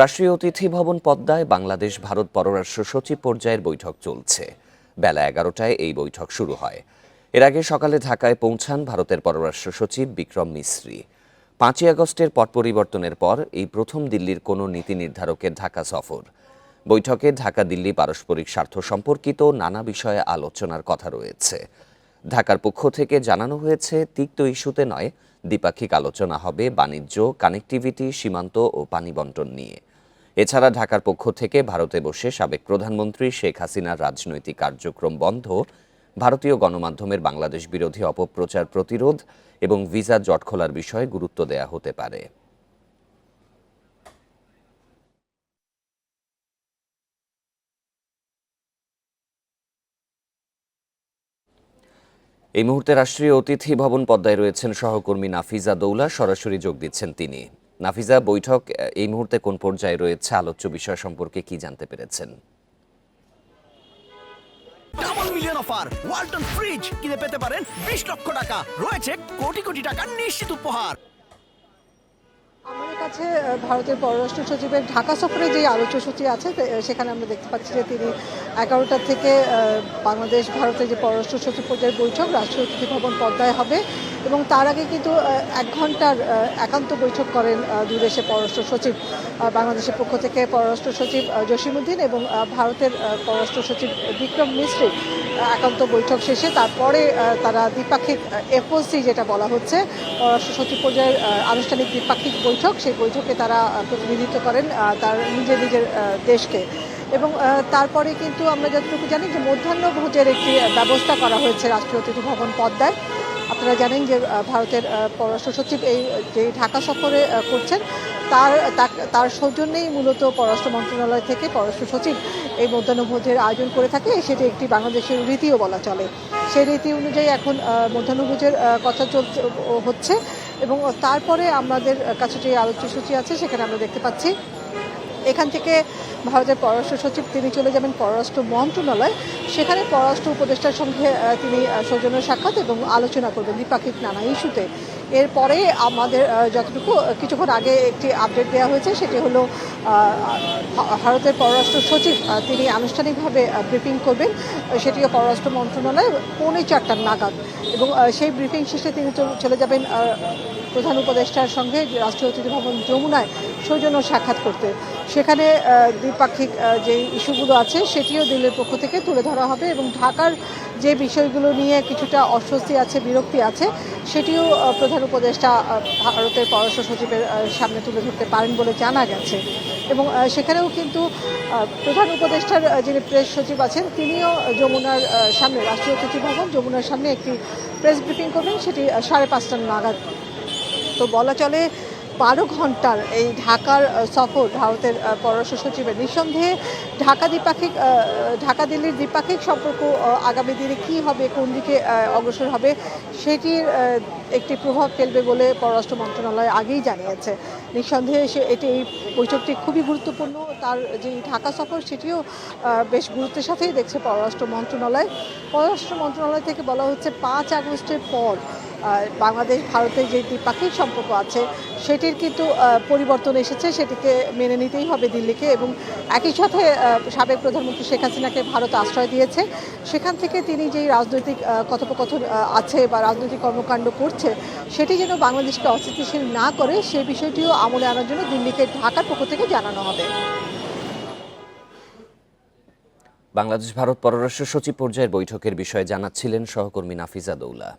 রাষ্ট্রীয় অতিথি ভবন পদ্মায় বাংলাদেশ, ভারত পররাষ্ট্র সচিব পর্যায়ের বৈঠক চলছে। বেলা এগারোটায় এই বৈঠক শুরু হয়। এর আগে সকালে ঢাকায় পৌঁছান ভারতের পররাষ্ট্র সচিব বিক্রম মিশ্রি পাঁচই আগস্টের পট পরিবর্তনের পর এই প্রথম দিল্লির কোনো নীতি নির্ধারকের ঢাকা সফর। বৈঠকে ঢাকা দিল্লি পারস্পরিক স্বার্থ সম্পর্কিত নানা বিষয়ে আলোচনার কথা রয়েছে। ঢাকার পক্ষ থেকে জানানো হয়েছে, তিক্ত ইস্যুতে নয়, দ্বিপাক্ষিক আলোচনা হবে বাণিজ্য, কানেক্টিভিটি, সীমান্ত ও পানি বন্টন নিয়ে। এছাড়া ঢাকার পক্ষ থেকে ভারতে বসে সাবেক প্রধানমন্ত্রী শেখ হাসিনার রাজনৈতিক কার্যক্রম বন্ধ, ভারতীয় গণমাধ্যমের বাংলাদেশ বিরোধী অপপ্রচার প্রতিরোধ এবং ভিসা জট খোলার বিষয়ে গুরুত্ব দেয়া হতে পারে। এই মুহূর্তে রাষ্ট্রীয় অতিথি ভবন পদ্মায় রয়েছেন সহকর্মী নাফিজা দৌলা, সরাসরি যোগ দিচ্ছেন তিনি। নাফিজা বৈঠক এই মুহূর্তে কোন পর্যায়ে রয়েছে? আলোচ্য বিষয় সম্পর্কে কি জানতে পেরেছেন? Double million offer Walton fridge কিনে পেতে পারেন বিশ লক্ষ টাকা। রয়েছে কোটি কোটি টাকার নিশ্চিত উপহার। আমাদের কাছে ভারতের পররাষ্ট্র সচিবের ঢাকা সফরে যে আলোচ্য সূচি আছে সেখানে আমরা দেখতে পাচ্ছি যে তিনি এগারোটা থেকে বাংলাদেশ ভারতের যে পররাষ্ট্র সচিব পর্যায়ের বৈঠক রাষ্ট্রীয় অতিথি ভবন পদ্মায় হবে। এবং তার আগে কিন্তু এক ঘণ্টার একান্ত বৈঠক করেন দুই দেশের পররাষ্ট্র সচিব বাংলাদেশের পক্ষ থেকে পররাষ্ট্র সচিব জসিমুদ্দিন এবং ভারতের পররাষ্ট্র সচিব বিক্রম মিশ্রি একান্ত বৈঠক শেষে তারপরে তারা দ্বিপাক্ষিক এফওসি যেটা বলা হচ্ছে, পররাষ্ট্র সচিব পর্যায়ের আনুষ্ঠানিক দ্বিপাক্ষিক বৈঠক, সেই বৈঠকে তারা প্রতিনিধিত্ব করেন তার নিজের নিজের দেশকে। এবং তারপরে কিন্তু আমরা যতটুকু জানি যে মধ্যাহ্ন ভোজের একটি ব্যবস্থা করা হয়েছে রাষ্ট্রীয় অতিথি ভবন পদ্মায়। আপনারা জানেন যে ভারতের পররাষ্ট্র সচিব এই, যে ঢাকা সফরে করছেন, তার তার সৌজন্যেই মূলত পররাষ্ট্র মন্ত্রণালয় থেকে পররাষ্ট্র সচিব এই মধ্যাহ্নভোজের আয়োজন করে থাকে। সেটি একটি বাংলাদেশের রীতিও বলা চলে। সেই রীতি অনুযায়ী এখন মধ্যাহ্নভোজের কথা চলছে হচ্ছে এবং তারপরে আমাদের কাছে যে আলোচ্য সূচি আছে, সেখানে আমরা দেখতে পাচ্ছি, এখান থেকে ভারতের পররাষ্ট্র সচিব, তিনি চলে যাবেন পররাষ্ট্র মন্ত্রণালয়। সেখানে পররাষ্ট্র উপদেষ্টার সঙ্গে তিনি সৌজন্য সাক্ষাৎ এবং আলোচনা করবেন দ্বিপাক্ষিক নানা ইস্যুতে। এরপরে আমাদের যতটুকু, কিছুক্ষণ আগে একটি আপডেট দেওয়া হয়েছে, সেটি হলো ভারতের পররাষ্ট্র সচিব তিনি আনুষ্ঠানিকভাবে ব্রিফিং করবেন। সেটিও পররাষ্ট্র মন্ত্রণালয় পৌনে চারটার নাগাদ। এবং সেই ব্রিফিং শেষে তিনি চলে যাবেন প্রধান উপদেষ্টার সঙ্গে রাষ্ট্রীয় অতিথি ভবন যমুনায় সৌজন্য সাক্ষাৎ করতে। সেখানে দ্বিপাক্ষিক যে ইস্যুগুলো আছে সেটিও দিল্লির পক্ষ থেকে তুলে ধরা হবে এবং ঢাকার যে বিষয়গুলো নিয়ে কিছুটা অস্বস্তি আছে, বিরক্তি আছে, সেটিও প্রধান উপদেষ্টা ভারতের পররাষ্ট্র সচিবের সামনে তুলে ধরতে পারেন বলে জানা গেছে। এবং সেখানেও কিন্তু প্রধান উপদেষ্টার যিনি প্রেস সচিব আছেন, তিনিও যমুনার সামনে, রাষ্ট্রীয় অতিথি ভবন যমুনার সামনে একটি প্রেস ব্রিফিং করবেন, সেটি সাড়ে পাঁচটা নাগাদ। তো বলা চলে বারো ঘণ্টার এই ঢাকার সফর ভারতের পররাষ্ট্র সচিবের নিঃসন্দেহে ঢাকা দ্বিপাক্ষিক ঢাকা দিল্লির দ্বিপাক্ষিক সম্পর্ক আগামী দিনে কী হবে, কোন দিকে অগ্রসর হবে, সেটির একটি প্রভাব ফেলবে বলে পররাষ্ট্র মন্ত্রণালয় আগেই জানিয়েছে। নিঃসন্দেহে সে, এটি, এই বৈঠকটি খুবই গুরুত্বপূর্ণ। তার যে ঢাকা সফর, সেটিও বেশ গুরুত্বের সাথেই দেখছে পররাষ্ট্র মন্ত্রণালয়। পররাষ্ট্র মন্ত্রণালয় থেকে বলা হচ্ছে পাঁচ আগস্টের পর বাংলাদেশ, ভারতের যে দ্বিপাক্ষিক সম্পর্ক আছে, সেটির কিন্তু পরিবর্তন এসেছে, সেটিকে মেনে নিতেই হবে দিল্লিকে এবং একই সাথে সাবেক প্রধানমন্ত্রী শেখ হাসিনাকে ভারত আশ্রয় দিয়েছে। সেখান থেকে তিনি যেই রাজনৈতিক কথোপকথন আছে বা রাজনৈতিক কর্মকাণ্ড করছে, সেটি যেন বাংলাদেশকে অস্থিতিশীল না করে সেই বিষয়টিও আমলে আনার জন্য দিল্লিকে ঢাকার পক্ষ থেকে জানানো হবে। বাংলাদেশ ভারত পররাষ্ট্র সচিব পর্যায়ের বৈঠকের বিষয়ে জানাচ্ছিলেন সহকর্মী নাফিজা দৌলা।